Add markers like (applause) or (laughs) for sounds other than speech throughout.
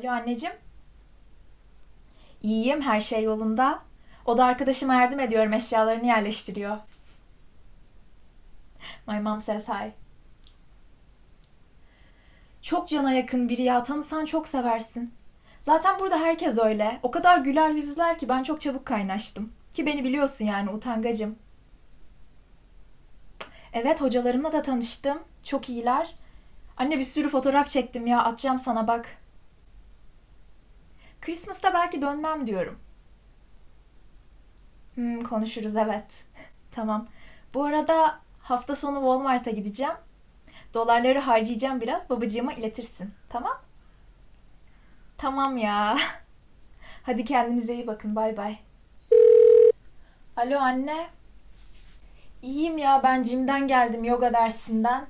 Alo anneciğim. İyiyim, her şey yolunda. O da arkadaşıma yardım ediyorum, eşyalarını yerleştiriyor. My mom says hi. Çok cana yakın biri ya, tanısan çok seversin. Zaten burada herkes öyle. O kadar güler yüzlüler ki ben çok çabuk kaynaştım. Ki beni biliyorsun yani utangacım. Evet hocalarımla da tanıştım. Çok iyiler. Anne bir sürü fotoğraf çektim ya atacağım sana bak. Christmas'ta belki dönmem diyorum. Hmm, konuşuruz evet. (laughs) Tamam. Bu arada hafta sonu Walmart'a gideceğim. Dolarları harcayacağım biraz. Babacığıma iletirsin. Tamam? Tamam ya. (laughs) Hadi kendinize iyi bakın. Bay bay. Alo anne. İyiyim ya ben Jim'den geldim yoga dersinden.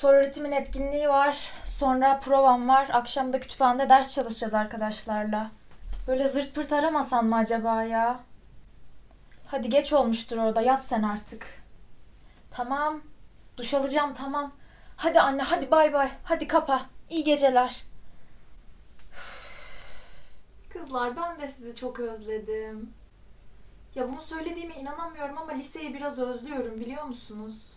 Sonra öğretimin etkinliği var. Sonra provam var. Akşam da kütüphanede ders çalışacağız arkadaşlarla. Böyle zırt pırt aramasan mı acaba ya? Hadi geç olmuştur orada. Yat sen artık. Tamam. Duş alacağım tamam. Hadi anne hadi bay bay. Hadi kapa. İyi geceler. Kızlar ben de sizi çok özledim. Ya bunu söylediğime inanamıyorum ama liseyi biraz özlüyorum biliyor musunuz?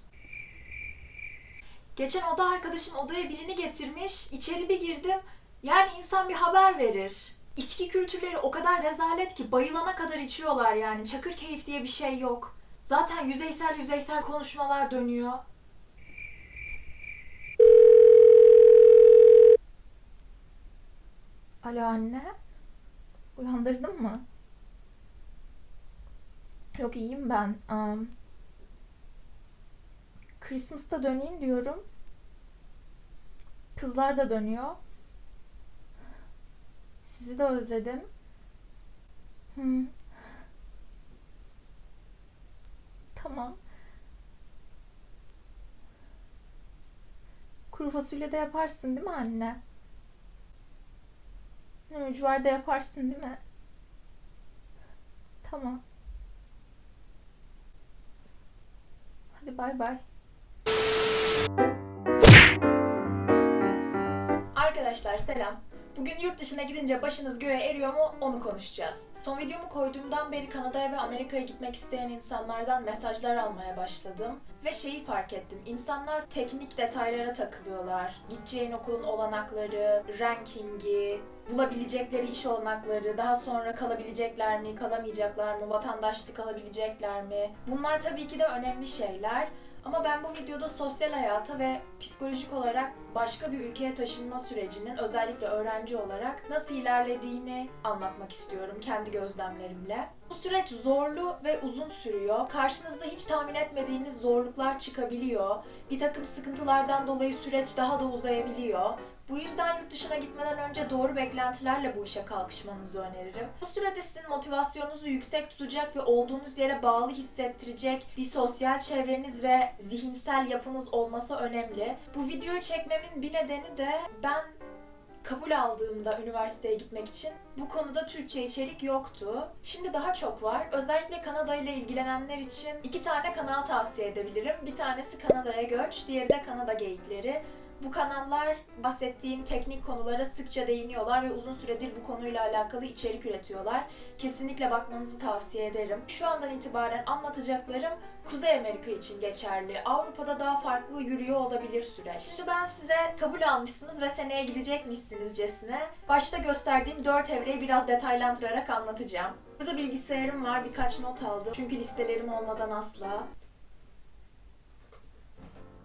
Geçen oda arkadaşım odaya birini getirmiş. İçeri bir girdim. Yani insan bir haber verir. İçki kültürleri o kadar rezalet ki bayılana kadar içiyorlar yani. Çakır keyif diye bir şey yok. Zaten yüzeysel yüzeysel konuşmalar dönüyor. Alo anne. Uyandırdın mı? Yok iyiyim ben. Um, Christmas'ta döneyim diyorum. Kızlar da dönüyor. Sizi de özledim. Hmm. Tamam. Kuru fasulye de yaparsın değil mi anne? Mücver de yaparsın değil mi? Tamam. Hadi bay bay. Arkadaşlar selam. Bugün yurt dışına gidince başınız göğe eriyor mu onu konuşacağız. Son videomu koyduğumdan beri Kanada'ya ve Amerika'ya gitmek isteyen insanlardan mesajlar almaya başladım. Ve şeyi fark ettim. İnsanlar teknik detaylara takılıyorlar. Gideceğin okulun olanakları, rankingi, bulabilecekleri iş olanakları, daha sonra kalabilecekler mi, kalamayacaklar mı, vatandaşlık alabilecekler mi? Bunlar tabii ki de önemli şeyler. Ama ben bu videoda sosyal hayata ve psikolojik olarak başka bir ülkeye taşınma sürecinin özellikle öğrenci olarak nasıl ilerlediğini anlatmak istiyorum kendi gözlemlerimle. Bu süreç zorlu ve uzun sürüyor. Karşınızda hiç tahmin etmediğiniz zorluklar çıkabiliyor. Bir takım sıkıntılardan dolayı süreç daha da uzayabiliyor. Bu yüzden yurt dışına gitmeden önce doğru beklentilerle bu işe kalkışmanızı öneririm. Bu sürede sizin motivasyonunuzu yüksek tutacak ve olduğunuz yere bağlı hissettirecek bir sosyal çevreniz ve zihinsel yapınız olması önemli. Bu videoyu çekmemin bir nedeni de ben kabul aldığımda üniversiteye gitmek için bu konuda Türkçe içerik yoktu. Şimdi daha çok var. Özellikle Kanada ile ilgilenenler için iki tane kanal tavsiye edebilirim. Bir tanesi Kanada'ya göç, diğeri de Kanada geyikleri. Bu kanallar bahsettiğim teknik konulara sıkça değiniyorlar ve uzun süredir bu konuyla alakalı içerik üretiyorlar. Kesinlikle bakmanızı tavsiye ederim. Şu andan itibaren anlatacaklarım Kuzey Amerika için geçerli. Avrupa'da daha farklı yürüyor olabilir süreç. Şimdi ben size kabul almışsınız ve seneye gidecekmişsinizcesine başta gösterdiğim 4 evreyi biraz detaylandırarak anlatacağım. Burada bilgisayarım var, birkaç not aldım. Çünkü listelerim olmadan asla.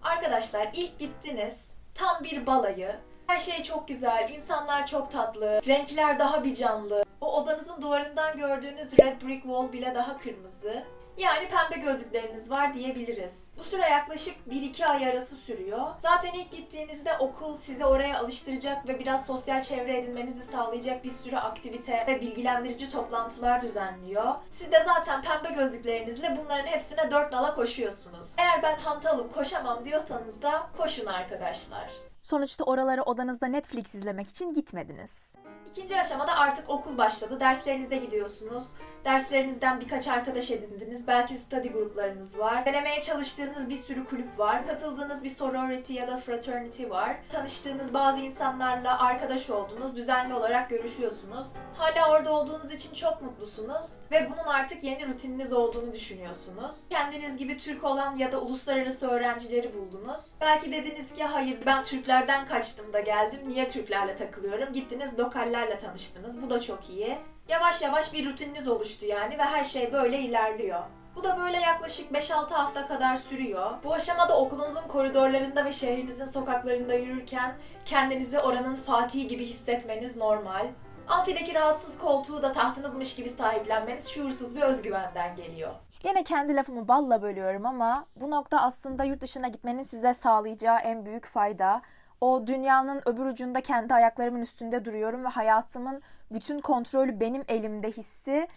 Arkadaşlar ilk gittiniz. Tam bir balayı. Her şey çok güzel, insanlar çok tatlı, renkler daha bir canlı. O odanızın duvarından gördüğünüz red brick wall bile daha kırmızı. Yani pembe gözlükleriniz var diyebiliriz. Bu süre yaklaşık 1-2 ay arası sürüyor. Zaten ilk gittiğinizde okul sizi oraya alıştıracak ve biraz sosyal çevre edinmenizi sağlayacak bir sürü aktivite ve bilgilendirici toplantılar düzenliyor. Siz de zaten pembe gözlüklerinizle bunların hepsine dört nala koşuyorsunuz. Eğer ben hantalım koşamam diyorsanız da koşun arkadaşlar. Sonuçta oralara odanızda Netflix izlemek için gitmediniz. İkinci aşamada artık okul başladı. Derslerinize gidiyorsunuz. Derslerinizden birkaç arkadaş edindiniz. Belki study gruplarınız var. Denemeye çalıştığınız bir sürü kulüp var. Katıldığınız bir sorority ya da fraternity var. Tanıştığınız bazı insanlarla arkadaş oldunuz. Düzenli olarak görüşüyorsunuz. Hala orada olduğunuz için çok mutlusunuz. Ve bunun artık yeni rutininiz olduğunu düşünüyorsunuz. Kendiniz gibi Türk olan ya da uluslararası öğrencileri buldunuz. Belki dediniz ki hayır ben Türklerden kaçtım da geldim. Niye Türklerle takılıyorum? Gittiniz lokallerle tanıştınız. Bu da çok iyi. Yavaş yavaş bir rutininiz oluştu yani ve her şey böyle ilerliyor. Bu da böyle yaklaşık 5-6 hafta kadar sürüyor. Bu aşamada okulunuzun koridorlarında ve şehrinizin sokaklarında yürürken kendinizi oranın Fatih'i gibi hissetmeniz normal. Amfideki rahatsız koltuğu da tahtınızmış gibi sahiplenmeniz şuursuz bir özgüvenden geliyor. Yine kendi lafımı balla bölüyorum ama bu nokta aslında yurt dışına gitmenin size sağlayacağı en büyük fayda. O dünyanın öbür ucunda kendi ayaklarımın üstünde duruyorum ve hayatımın bütün kontrolü benim elimde hissi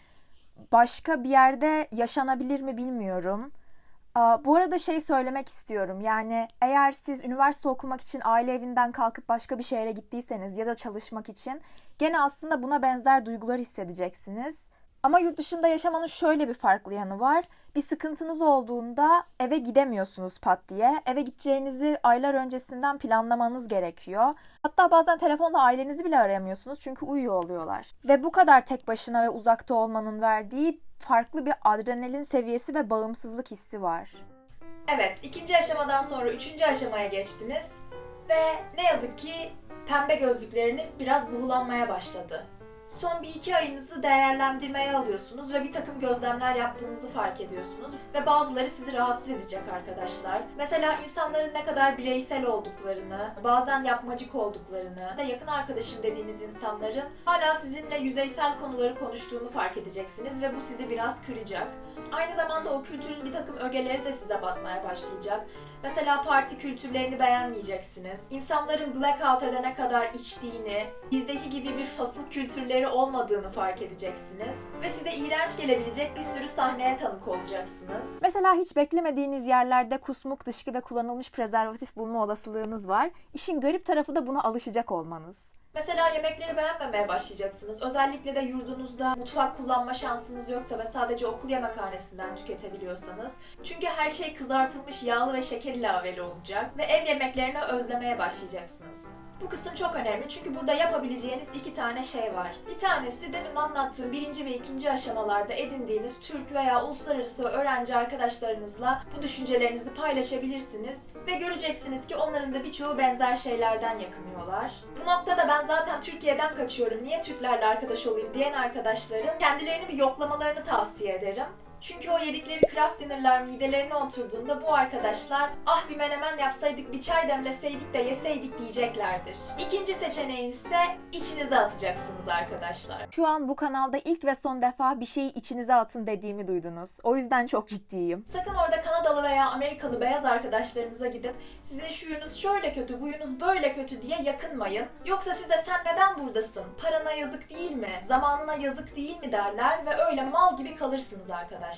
başka bir yerde yaşanabilir mi bilmiyorum. Bu arada şey söylemek istiyorum. Yani eğer siz üniversite okumak için aile evinden kalkıp başka bir şehre gittiyseniz ya da çalışmak için gene aslında buna benzer duygular hissedeceksiniz. Ama yurt dışında yaşamanın şöyle bir farklı yanı var. Bir sıkıntınız olduğunda eve gidemiyorsunuz pat diye. Eve gideceğinizi aylar öncesinden planlamanız gerekiyor. Hatta bazen telefonla ailenizi bile arayamıyorsunuz çünkü uyuyor oluyorlar. Ve bu kadar tek başına ve uzakta olmanın verdiği farklı bir adrenalin seviyesi ve bağımsızlık hissi var. Evet, ikinci aşamadan sonra üçüncü aşamaya geçtiniz ve ne yazık ki pembe gözlükleriniz biraz buğulanmaya başladı. Son bir iki ayınızı değerlendirmeye alıyorsunuz ve bir takım gözlemler yaptığınızı fark ediyorsunuz ve bazıları sizi rahatsız edecek arkadaşlar. Mesela insanların ne kadar bireysel olduklarını, bazen yapmacık olduklarını ve yakın arkadaşım dediğiniz insanların hala sizinle yüzeysel konuları konuştuğunu fark edeceksiniz ve bu sizi biraz kıracak. Aynı zamanda o kültürün bir takım ögeleri de size batmaya başlayacak. Mesela parti kültürlerini beğenmeyeceksiniz. İnsanların blackout edene kadar içtiğini, bizdeki gibi bir fasıl kültürleri olmadığını fark edeceksiniz. Ve size iğrenç gelebilecek bir sürü sahneye tanık olacaksınız. Mesela hiç beklemediğiniz yerlerde kusmuk, dışkı ve kullanılmış prezervatif bulma olasılığınız var. İşin garip tarafı da buna alışacak olmanız. Mesela yemekleri beğenmemeye başlayacaksınız. Özellikle de yurdunuzda mutfak kullanma şansınız yoksa ve sadece okul yemekhanesinden tüketebiliyorsanız. Çünkü her şey kızartılmış yağlı ve şeker ilaveli olacak ve ev yemeklerini özlemeye başlayacaksınız. Bu kısım çok önemli çünkü burada yapabileceğiniz iki tane şey var. Bir tanesi demin anlattığım birinci ve ikinci aşamalarda edindiğiniz Türk veya uluslararası öğrenci arkadaşlarınızla bu düşüncelerinizi paylaşabilirsiniz ve göreceksiniz ki onların da birçoğu benzer şeylerden yakınıyorlar. Bu noktada ben zaten Türkiye'den kaçıyorum, niye Türklerle arkadaş olayım diyen arkadaşların kendilerini bir yoklamalarını tavsiye ederim. Çünkü o yedikleri craft dinner'lar midelerine oturduğunda bu arkadaşlar ah bir menemen yapsaydık, bir çay demleseydik de yeseydik diyeceklerdir. İkinci seçeneğiniz ise içinize atacaksınız arkadaşlar. Şu an bu kanalda ilk ve son defa bir şeyi içinize atın dediğimi duydunuz. O yüzden çok ciddiyim. Sakın orada Kanadalı veya Amerikalı beyaz arkadaşlarınıza gidip sizin şu yönünüz şöyle kötü, bu yönünüz böyle kötü diye yakınmayın. Yoksa size sen neden buradasın? Parana yazık değil mi? Zamanına yazık değil mi derler ve öyle mal gibi kalırsınız arkadaşlar.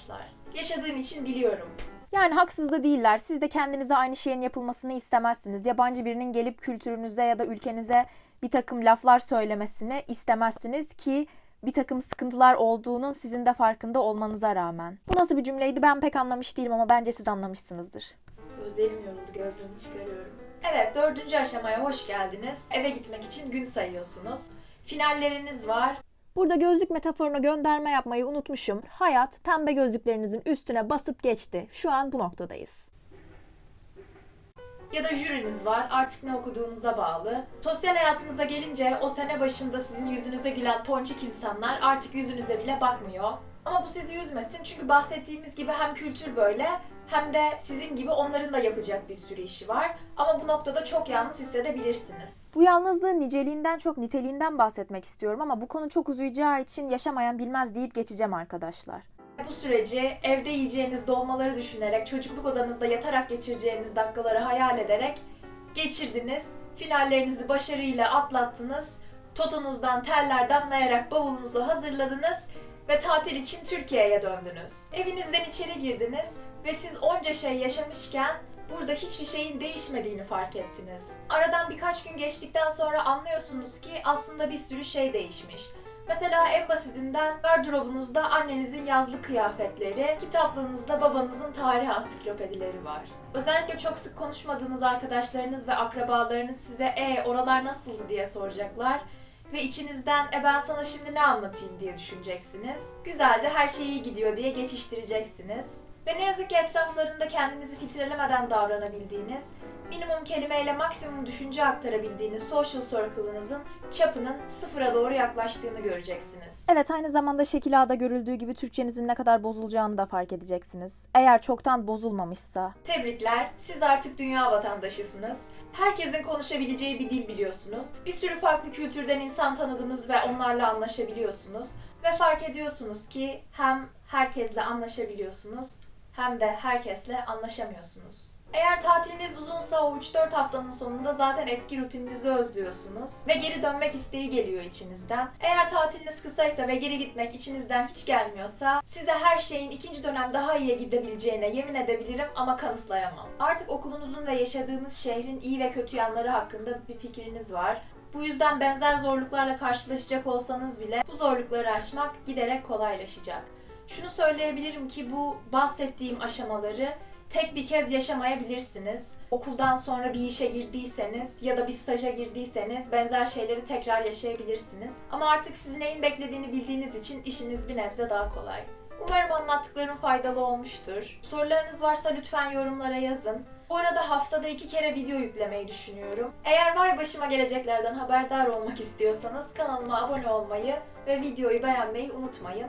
Yaşadığım için biliyorum. Yani haksız da değiller. Siz de kendinize aynı şeyin yapılmasını istemezsiniz. Yabancı birinin gelip kültürünüze ya da ülkenize bir takım laflar söylemesini istemezsiniz ki bir takım sıkıntılar olduğunun sizin de farkında olmanıza rağmen. Bu nasıl bir cümleydi ben pek anlamış değilim ama bence siz anlamışsınızdır. Gözlerim yoruldu, gözlerimi çıkarıyorum. Evet, dördüncü aşamaya hoş geldiniz. Eve gitmek için gün sayıyorsunuz. Finalleriniz var. Burada gözlük metaforuna gönderme yapmayı unutmuşum. Hayat pembe gözlüklerinizin üstüne basıp geçti. Şu an bu noktadayız. ya da jüriniz var. Artık ne okuduğunuza bağlı. Sosyal hayatınıza gelince o sene başında sizin yüzünüze gülen ponçik insanlar artık yüzünüze bile bakmıyor. Ama bu sizi üzmesin çünkü bahsettiğimiz gibi hem kültür böyle hem de sizin gibi onların da yapacak bir sürü işi var. Ama bu noktada çok yalnız hissedebilirsiniz. Bu yalnızlığın niceliğinden çok niteliğinden bahsetmek istiyorum ama bu konu çok uzayacağı için yaşamayan bilmez deyip geçeceğim arkadaşlar. Bu süreci evde yiyeceğiniz dolmaları düşünerek, çocukluk odanızda yatarak geçireceğiniz dakikaları hayal ederek geçirdiniz. Finallerinizi başarıyla atlattınız. Totonuzdan terler damlayarak bavulunuzu hazırladınız ve tatil için Türkiye'ye döndünüz. Evinizden içeri girdiniz ve siz onca şey yaşamışken burada hiçbir şeyin değişmediğini fark ettiniz. Aradan birkaç gün geçtikten sonra anlıyorsunuz ki aslında bir sürü şey değişmiş. Mesela en basitinden gardırobunuzda annenizin yazlık kıyafetleri, kitaplığınızda babanızın tarih ansiklopedileri var. Özellikle çok sık konuşmadığınız arkadaşlarınız ve akrabalarınız size e oralar nasıldı diye soracaklar ve içinizden e ben sana şimdi ne anlatayım diye düşüneceksiniz. Güzel de her şey iyi gidiyor diye geçiştireceksiniz. Ve ne yazık ki etraflarında kendinizi filtrelemeden davranabildiğiniz, minimum kelimeyle maksimum düşünce aktarabildiğiniz social circle'ınızın çapının sıfıra doğru yaklaştığını göreceksiniz. Evet aynı zamanda şekil A'da görüldüğü gibi Türkçenizin ne kadar bozulacağını da fark edeceksiniz. Eğer çoktan bozulmamışsa. Tebrikler, siz artık dünya vatandaşısınız. Herkesin konuşabileceği bir dil biliyorsunuz. Bir sürü farklı kültürden insan tanıdınız ve onlarla anlaşabiliyorsunuz. Ve fark ediyorsunuz ki hem herkesle anlaşabiliyorsunuz hem de herkesle anlaşamıyorsunuz. Eğer tatiliniz uzunsa o 3-4 haftanın sonunda zaten eski rutininizi özlüyorsunuz ve geri dönmek isteği geliyor içinizden. Eğer tatiliniz kısaysa ve geri gitmek içinizden hiç gelmiyorsa size her şeyin ikinci dönem daha iyiye gidebileceğine yemin edebilirim ama kanıtlayamam. Artık okulunuzun ve yaşadığınız şehrin iyi ve kötü yanları hakkında bir fikriniz var. Bu yüzden benzer zorluklarla karşılaşacak olsanız bile bu zorlukları aşmak giderek kolaylaşacak. Şunu söyleyebilirim ki bu bahsettiğim aşamaları tek bir kez yaşamayabilirsiniz. Okuldan sonra bir işe girdiyseniz ya da bir staja girdiyseniz benzer şeyleri tekrar yaşayabilirsiniz. Ama artık sizi neyin beklediğini bildiğiniz için işiniz bir nebze daha kolay. Umarım anlattıklarım faydalı olmuştur. Sorularınız varsa lütfen yorumlara yazın. Bu arada haftada iki kere video yüklemeyi düşünüyorum. Eğer vay başıma geleceklerden haberdar olmak istiyorsanız kanalıma abone olmayı ve videoyu beğenmeyi unutmayın.